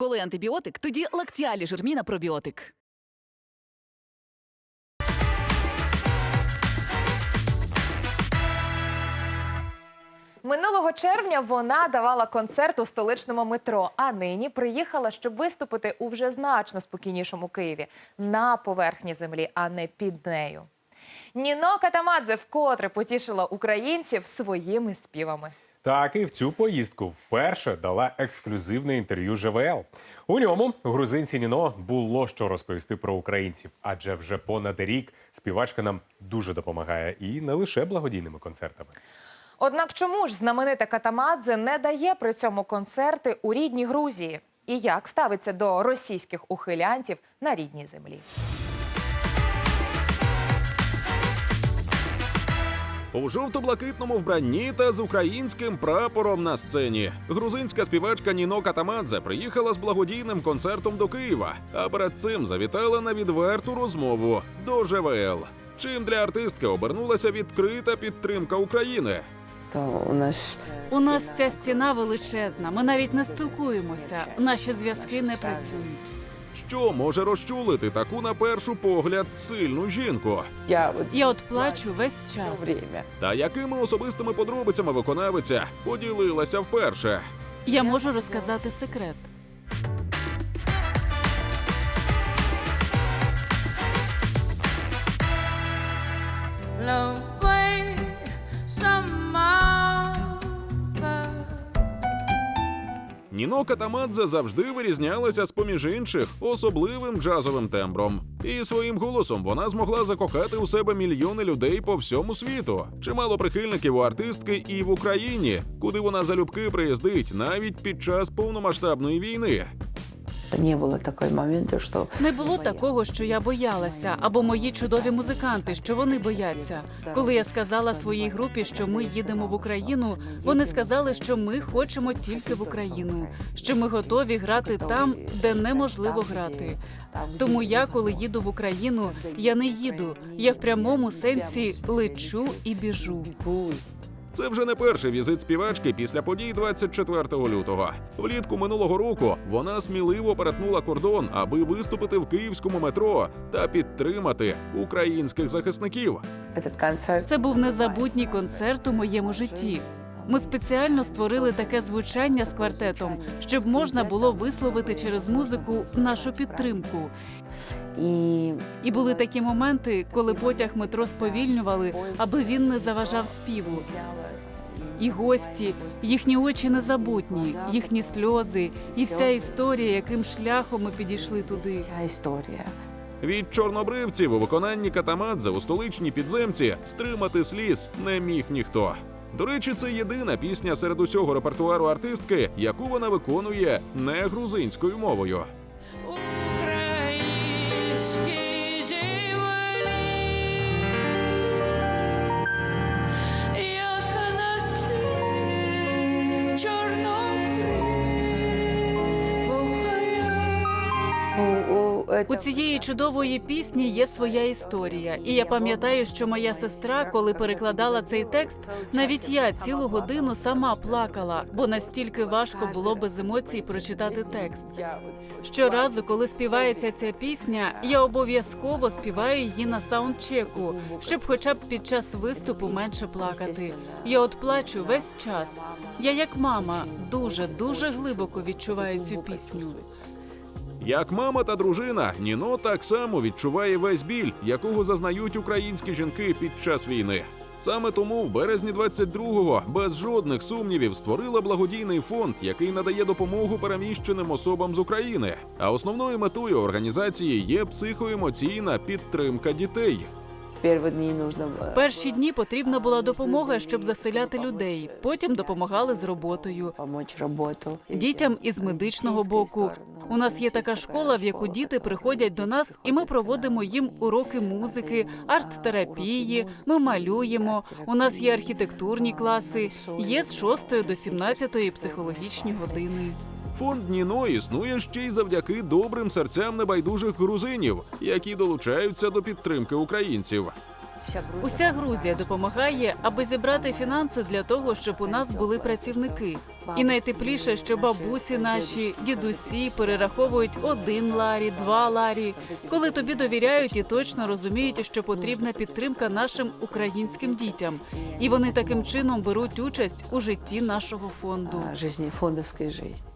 Коли антибіотик, тоді лактіалі жирміна пробіотик. Минулого червня вона давала концерт у столичному метро, а нині приїхала, щоб виступити у вже значно спокійнішому Києві на поверхні землі, а не під нею. Ніно Катамадзе вкотре потішила українців своїми співами. Так і в цю поїздку вперше дала ексклюзивне інтерв'ю ЖВЛ. У ньому грузинці Ніно було що розповісти про українців, адже вже понад рік співачка нам дуже допомагає і не лише благодійними концертами. Однак чому ж знаменита Катамадзе не дає при цьому концерти у рідній Грузії? І як ставиться до російських ухилянтів на рідній землі? У жовто-блакитному вбранні та з українським прапором на сцені. Грузинська співачка Ніно Катамадзе приїхала з благодійним концертом до Києва, а перед цим завітала на відверту розмову до ЖВЛ. Чим для артистки обернулася відкрита підтримка України? То у нас У нас ця стіна величезна. Ми навіть не спілкуємося. Наші зв'язки не працюють. Що може розчулити таку на першу погляд сильну жінку? я от Я от плачу весь час. Та якими особистими подробицями виконавиця поділилася вперше? Я можу розказати секрет. Ніно Катамадзе завжди вирізнялася з поміж інших особливим джазовим тембром. І своїм голосом вона змогла закохати у себе мільйони людей по всьому світу. Чимало прихильників у артистки і в Україні, куди вона залюбки приїздить навіть під час повномасштабної війни. Не було такого моменту, що Не було такого, що я боялася, або мої чудові музиканти, що вони бояться. Коли я сказала своїй групі, що ми їдемо в Україну, вони сказали, що ми хочемо тільки в Україну, що ми готові грати там, де неможливо грати. Тому я, коли їду в Україну, я не їду. Я в прямому сенсі лечу і біжу. Це вже не перший візит співачки після подій 24 лютого. Влітку минулого року вона сміливо перетнула кордон, аби виступити в київському метро та підтримати українських захисників. Це був незабутній концерт у моєму житті. Ми спеціально створили таке звучання з квартетом, щоб можна було висловити через музику нашу підтримку. І І були такі моменти, коли потяг метро сповільнювали, аби він не заважав співу. І гості, їхні очі незабутні, їхні сльози, і вся історія, яким шляхом ми підійшли туди. Вся історія. Від чорнобривців у виконанні Катамадзе у столичній підземці стримати сліз не міг ніхто. До речі, це єдина пісня серед усього репертуару артистки, яку вона виконує не грузинською мовою. У, цієї чудової пісні є своя історія, і я пам'ятаю, що моя сестра, коли перекладала цей текст, навіть я цілу годину сама плакала, бо настільки важко було без емоцій прочитати текст. Щоразу, коли співається ця пісня, я обов'язково співаю її на саундчеку, щоб, хоча б під час виступу менше плакати. Я от плачу весь час. Я, як мама, дуже дуже глибоко відчуваю цю пісню. Як мама та дружина, Ніно так само відчуває весь біль, якого зазнають українські жінки під час війни. Саме тому в березні 22-го без жодних сумнівів створила благодійний фонд, який надає допомогу переміщеним особам з України. А основною метою організації є психоемоційна підтримка дітей. Перші дні нужно е, Перші дні потрібна була допомога, щоб заселяти людей. Потім допомагали з роботою. Дітям із медичного боку. У нас є така школа, в яку діти приходять до нас, і ми проводимо їм уроки музики, арт-терапії. Ми малюємо. У нас є архітектурні класи. Є з 6 до 17 психологічні години. Фонд Ніно існує ще й завдяки добрим серцям небайдужих грузинів, які долучаються до підтримки українців. Уся Грузія допомагає, аби зібрати фінанси для того, щоб у нас були працівники. І найтепліше, що бабусі наші, дідусі перераховують один ларі, два ларі, коли тобі довіряють і точно розуміють, що потрібна підтримка нашим українським дітям, і вони таким чином беруть участь у житті нашого фонду. а, жизни, фондовской жизни.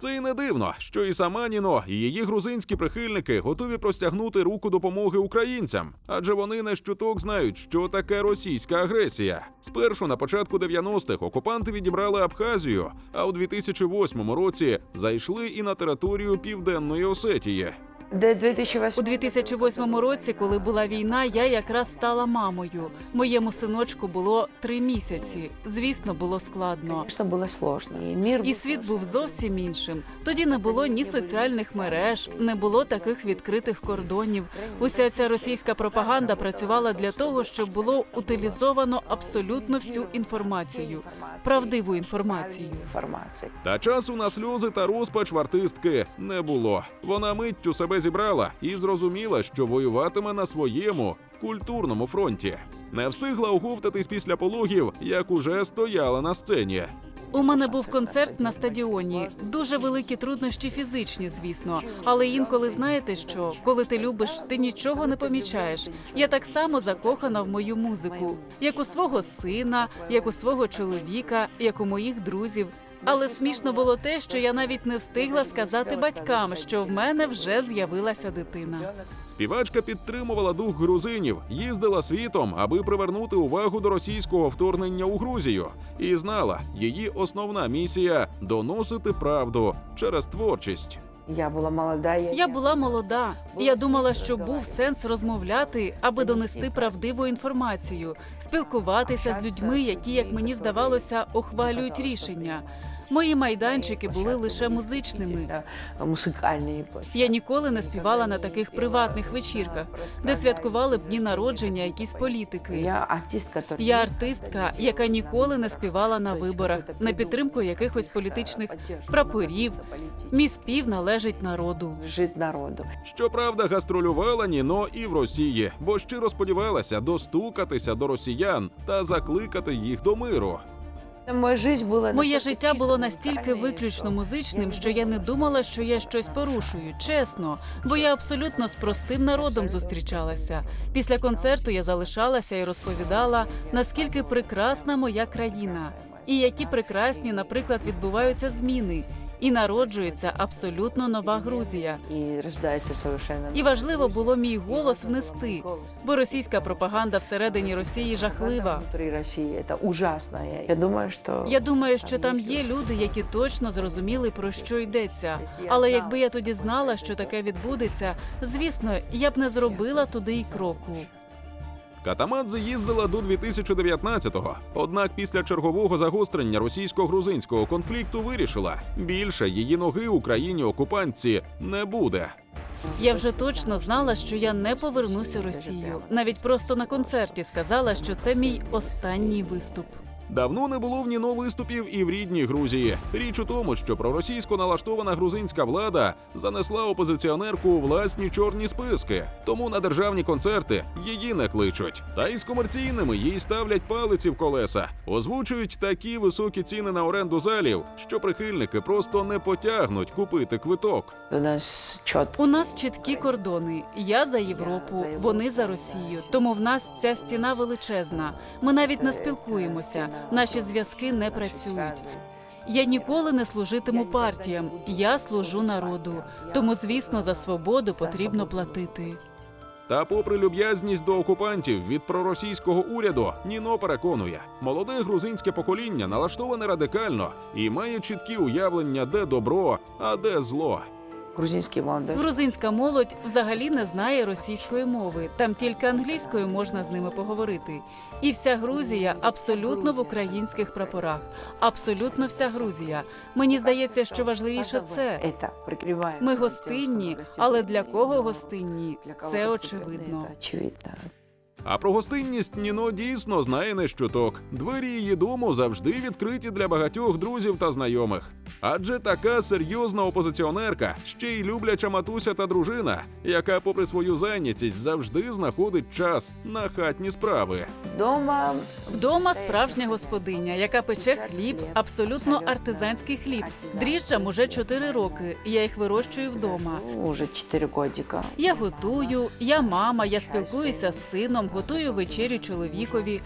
Це й не дивно, що і сама Ніно, і її грузинські прихильники готові простягнути руку допомоги українцям, адже вони не щуток знають, що таке російська агресія. Спершу на початку 90-х окупанти відібрали Абхазію, а у 2008 році зайшли і на територію Південної Осетії. До 2008 У 2008 році, коли була війна, я якраз стала мамою. Моєму синочку було три місяці. Звісно, було складно. Конечно, было сложно. И мир І был світ сложный. був зовсім іншим. Тоді не було ні соціальних мереж, не було таких відкритих кордонів. Уся ця російська пропаганда працювала для того, щоб було утилізовано абсолютно всю інформацію, правдиву інформацію. Информация. Та часу на сльози та розпач в артистки не було. Вона миттю себе зібрала і зрозуміла, що воюватиме на своєму культурному фронті. Не встигла оговтатись після пологів, як уже стояла на сцені. У мене був концерт на стадіоні. Дуже великі труднощі фізичні, звісно. Але інколи знаєте що, коли ти любиш, ти нічого не помічаєш. Я так само закохана в мою музику, як у свого сина, як у свого чоловіка, як у моїх друзів. Але смішно було те, що я навіть не встигла сказати батькам, що в мене вже з'явилася дитина. Співачка підтримувала дух грузинів, їздила світом, аби привернути увагу до російського вторгнення у Грузію, і знала, її основна місія доносити правду через творчість. Я была молода. Я була молода. Я думала, що був сенс розмовляти, аби донести правдиву інформацію, спілкуватися з людьми, які, як мені здавалося, ухвалюють рішення. Мої майданчики були лише музичними. Музыкальные. Я ніколи не співала на таких приватних вечірках, де святкували б дні народження якісь політики. Я артист, который... Я артистка, яка ніколи не співала на виборах на підтримку якихось політичних прапорів. Мій спів належить народу. Жить народу. Щоправда, гастролювала Ніно і в Росії, бо щиро сподівалася достукатися до росіян та закликати їх до миру. Моє життя було настільки виключно музичним, що я не думала, що я щось порушую. Чесно, бо я абсолютно з простим народом зустрічалася. Після концерту я залишалася і розповідала, наскільки прекрасна моя країна, і які прекрасні, наприклад, відбуваються зміни, і народжується абсолютно нова Грузія. І рождається совершенно І важливо було мій голос внести, бо російська пропаганда всередині Росії жахлива. Росії це ужасно. Я- Я думаю, що Я думаю, що там є люди, які точно зрозуміли про що йдеться. Але якби я тоді знала, що таке відбудеться, звісно, я б не зробила туди й кроку. Катамадзе їздила до 2019-го. Однак після чергового загострення російсько-грузинського конфлікту вирішила, більше її ноги Україні окупантці не буде. Я вже точно знала, що я не повернусь у Росію. Навіть просто на концерті сказала, що це мій останній виступ. Давно не було в Ніно виступів і в рідній Грузії. Річ у тому, що проросійсько налаштована грузинська влада занесла опозиціонерку у власні чорні списки, тому на державні концерти її не кличуть. Та й з комерційними їй ставлять палиці в колеса, озвучують такі високі ціни на оренду залів, що прихильники просто не потягнуть купити квиток. у нас. У нас чіткі кордони. Я за Європу, вони за Росію. Тому в нас ця стіна величезна. Ми навіть не спілкуємося. Наші зв'язки не працюють. Я ніколи не служитиму партіям. Я служу народу. Тому, звісно, за свободу потрібно платити. Та, попри люб'язність до окупантів від проросійського уряду, Ніно переконує, молоде грузинське покоління налаштоване радикально і має чіткі уявлення, де добро, а де зло. Грузинський молодой. Грузинська молодь взагалі не знає російської мови. Там тільки англійською можна з ними поговорити. І вся Грузія абсолютно в українських прапорах. Абсолютно вся Грузія. Мені здається, що важливіше це. Ми гостинні, але для кого гостинні? Це це очевидно. А про гостинність Ніно дійсно знає не щуток. Двері її дому завжди відкриті для багатьох друзів та знайомих. Адже така серйозна опозиціонерка, ще й любляча матуся та дружина, яка, попри свою зайнятість, завжди знаходить час на хатні справи. Дома Вдома справжня господиня, яка пече хліб, абсолютно артизанський хліб. Дріжджам уже 4 роки. Я їх вирощую вдома. уже 4 годика. Я готую, я мама, я спілкуюся з сином, готую вечерю чоловікові.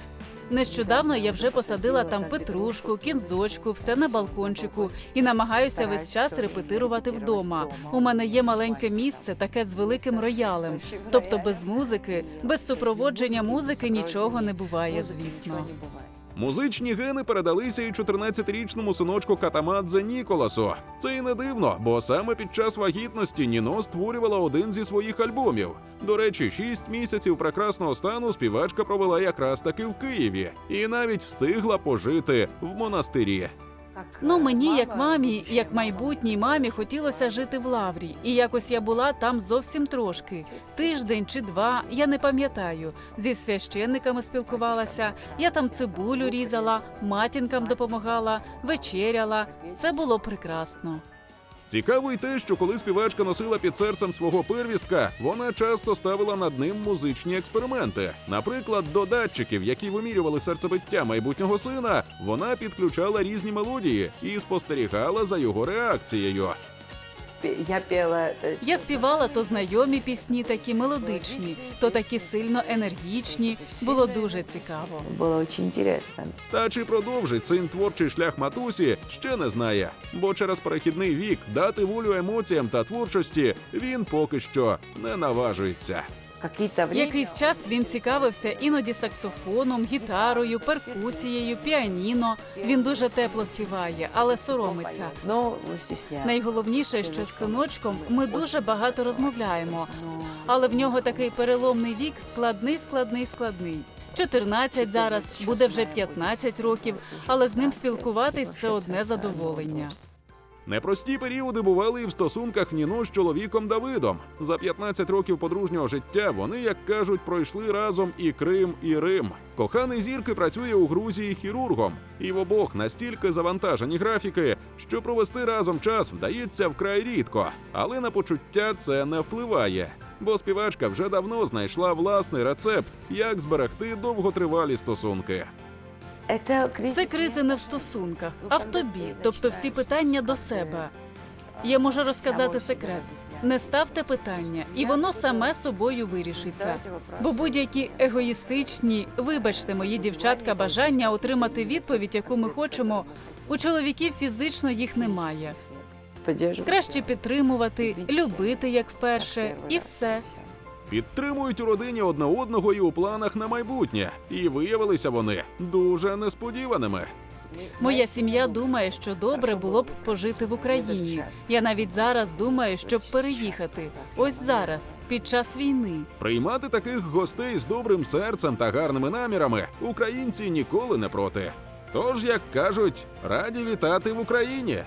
Нещодавно я вже посадила там петрушку, кінзочку, все на балкончику і намагаюся весь час репетирувати вдома. У мене є маленьке місце, таке з великим роялем. Тобто без музики, без супроводження музики нічого не буває, звісно. Музичні гени передалися і 14-річному синочку Катамадзе Ніколасу. Це і не дивно, бо саме під час вагітності Ніно створювала один зі своїх альбомів. До речі, шість місяців прекрасного стану співачка провела якраз таки в Києві і навіть встигла пожити в монастирі. Ну мені, як мамі, як майбутній мамі, хотілося жити в лаврі, і якось я була там зовсім трошки тиждень чи два. Я не пам'ятаю. Зі священниками спілкувалася. Я там цибулю різала, матінкам допомагала, вечеряла. Це було прекрасно. Цікаво й те, що коли співачка носила під серцем свого первістка, вона часто ставила над ним музичні експерименти. Наприклад, до датчиків, які вимірювали серцебиття майбутнього сина, вона підключала різні мелодії і спостерігала за його реакцією. Я пела... э, Я співала то знайомі пісні, такі мелодичні, то такі сильно енергічні. Було дуже цікаво. Було дуже цікаво. Та чи продовжить син творчий шлях матусі, ще не знає. Бо через перехідний вік дати волю емоціям та творчості він поки що не наважується. Якийсь час він цікавився іноді саксофоном, гітарою, перкусією, піаніно. Він дуже тепло співає, але соромиться. Стесняется. Найголовніше, що з синочком ми дуже багато розмовляємо, але в нього такий переломний вік складний, складний, складний. 14 зараз, буде вже 15 років, але з ним спілкуватись це одне задоволення. Непрості періоди бували і в стосунках Ніно з чоловіком Давидом. За 15 років подружнього життя вони, як кажуть, пройшли разом і Крим, і Рим. Коханий зірки працює у Грузії хірургом, і в обох настільки завантажені графіки, що провести разом час вдається вкрай рідко. Але на почуття це не впливає. Бо співачка вже давно знайшла власний рецепт, як зберегти довготривалі стосунки. Це кризи не в стосунках, а в тобі, тобто всі питання до себе. Я можу розказати секрет. Не ставте питання, і воно саме собою вирішиться. Бо будь-які егоїстичні, вибачте, мої дівчатка, бажання отримати відповідь, яку ми хочемо. У чоловіків фізично їх немає. Краще підтримувати, любити як вперше, і все. Підтримують у родині одне одного і у планах на майбутнє. І виявилися вони дуже несподіваними. Моя сім'я думає, що добре було б пожити в Україні. Я навіть зараз думаю, щоб переїхати. Ось зараз, під час війни. Приймати таких гостей з добрим серцем та гарними намірами українці ніколи не проти. Тож, як кажуть, раді вітати в Україні.